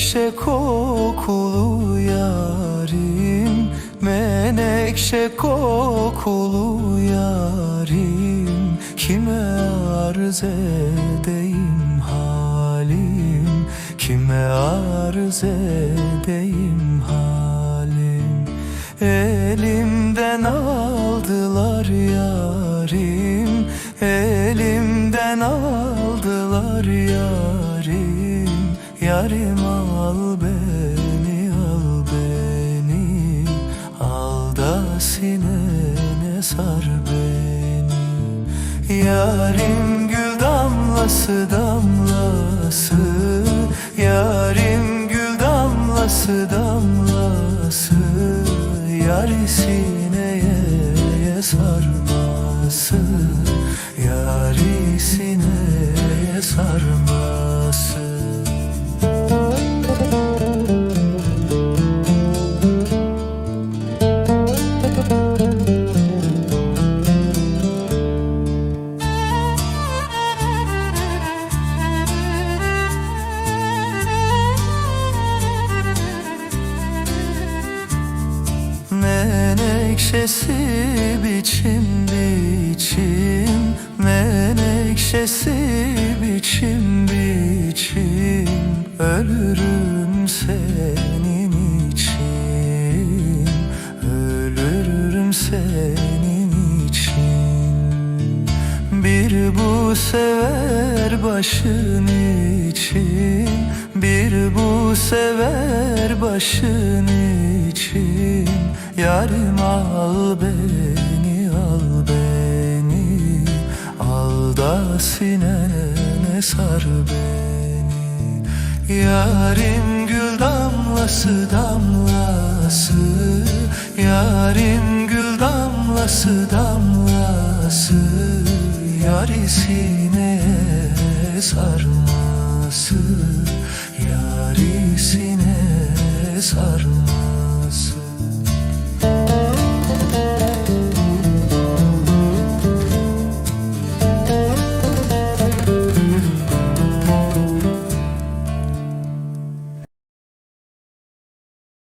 Menekşe kokulu yarim Menekşe kokulu yarim. Kime arz edeyim halim? Kime arz edeyim halim? Elimden aldılar yarim Elimden aldılar yarim. Yarim al beni al beni. Al da sinene sar beni. Yarim gül damlası damlası. Yarim gül damlası damlası. Yari sineye sarması. Yari sineye sarması Menekşesi biçim biçim. Menekşesi biçim biçim. Ölürüm senin için. Ölürüm senin için. Bir bu sever başın için. Bir bu sever başın için Yarim al beni al beni. Al da sinene sar beni. Yarim gül damlası damlası. Yarim gül damlası damlası. Yarisine sarması. Yarisine sarması.